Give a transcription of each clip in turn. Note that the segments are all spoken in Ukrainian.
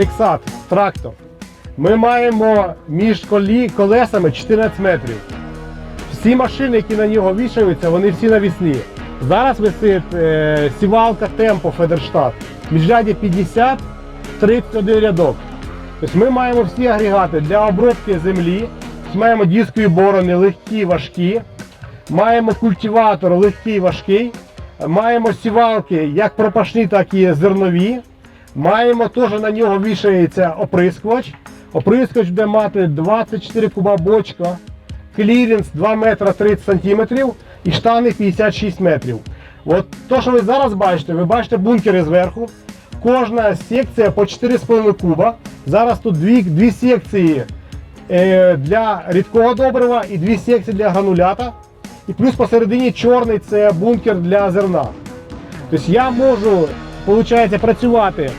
Нексат, трактор. Ми маємо між колесами 14 метрів. Всі машини, які на нього вішаються, вони всі навісні. Зараз висить е, сівалка Темпо Федерштат. Міжряді 50, 31 рядок. Тобто ми маємо всі агрегати для обробки землі. Тобто Маємо дискові борони легкі, важкі. Маємо культиватор легкий, важкий. Маємо сівалки як пропашні, так і зернові. Маємо теж на нього вішається оприскувач. Оприскувач буде мати 24 куба бочка, клірінс 2 метра 30 сантиметрів і штани 56 метрів. От то, що ви зараз бачите, ви бачите бункери зверху. Кожна секція по 4,5 куба. Зараз тут дві, дві секції е, для рідкого добрива і дві секції для гранулята. І плюс посередині чорний це бункер для зерна. Тобто я можу, виходить, працювати,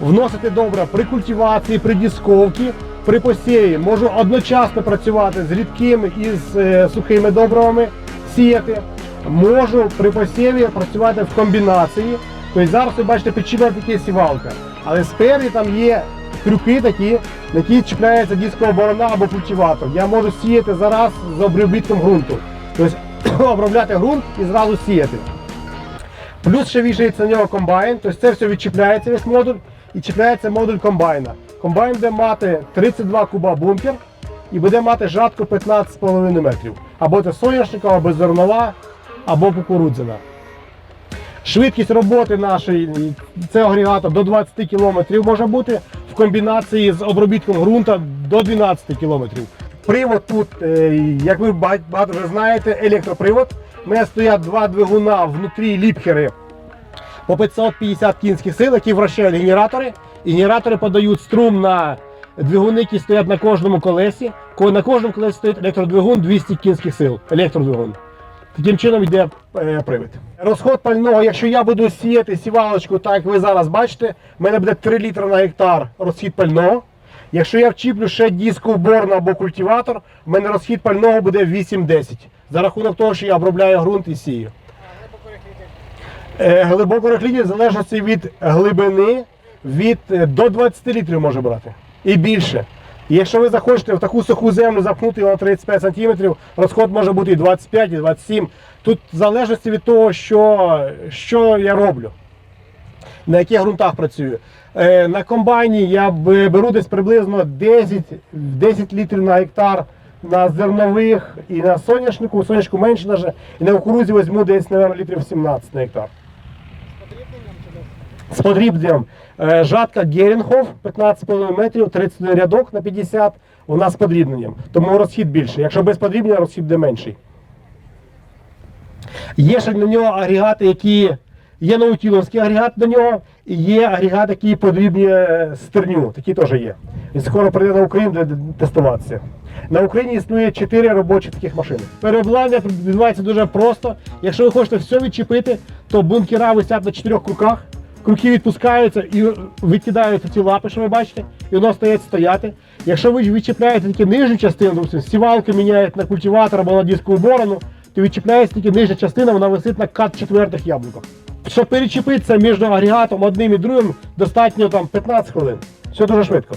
вносити добре при культивації, при дісковці, при посіві. Можу одночасно працювати з рідкими і з е, сухими добривами, сіяти. Можу при посіві працювати в комбінації. Тобто зараз ви бачите підчіплена тільки сівалка. Але спереді там є крюки такі, на які чіпляється дискова борона або культиватор. Я можу сіяти зараз з обробітком ґрунту. Тобто обробляти ґрунт і зразу сіяти. Плюс ще вішається на нього комбайн, тобто це все відчіпляється весь модуль і чіпляється модуль комбайна. Комбайн буде мати 32 куба бункер і буде мати жатку 15,5 метрів. Або це соняшникова, або зернова, або кукурудзяна. Швидкість роботи нашої цього агрегата до 20 км може бути в комбінації з обробітком ґрунта до 12 км. Привод тут, е, як ви багато вже знаєте, електропривод. У мене стоять два двигуна внутрі ліпхери по 550 кінських сил, які вращають генератори. І генератори подають струм на двигуни, які стоять на кожному колесі. Ко- На кожному колесі стоїть електродвигун 200 кінських сил. Електродвигун. Таким чином йде е, привід. Розход пального, якщо я буду сіяти сівалочку, так як ви зараз бачите, в мене буде 3 літри на гектар розхід пального. Якщо я вчіплю ще диску борна або культиватор, в мене розхід пального буде 8-10. За рахунок того, що я обробляю ґрунт і сію. Е, Глибоко рихління в залежності від глибини від е, до 20 літрів може брати. І більше. Якщо ви захочете в таку суху землю запхнути його на 35 см, розход може бути і 25, і 27. Тут в залежності від того, що, що я роблю, на яких ґрунтах працюю. Е, на комбайні я беру десь приблизно 10, 10 літрів на гектар на зернових і на соняшнику, соняшку менше навіть, і на кукурузі візьму десь, мабуть, літрів 17 на гектар. З подрібненням. Е, Жатка Герінхоф 15,5 метрів, 31 рядок на 50, вона з подрібненням. Тому розхід більший. Якщо без подрібнення, розхід буде менший. Є ще на нього агрегати, які. Є наутіловський агрегат до нього, і є агрегат, який подрібнює стерню. Такі теж є. Він скоро прийде на Україну буде тестуватися. На Україні існує 4 робочі таких машини. Переобладнання відбувається дуже просто. Якщо ви хочете все відчепити, то бункера висять на 4 круках. Круки відпускаються і викидаються ці лапи, що ви бачите, і воно стає стояти. Якщо ви відчіпляєте тільки нижню частину, сівалки міняють на культиватор або на дискову борону, то відчіпляється тільки нижня частина, вона висить на кат четвертих яблуках. Щоб перечепитися між агрегатом одним і другим, достатньо там 15 хвилин. Все дуже швидко.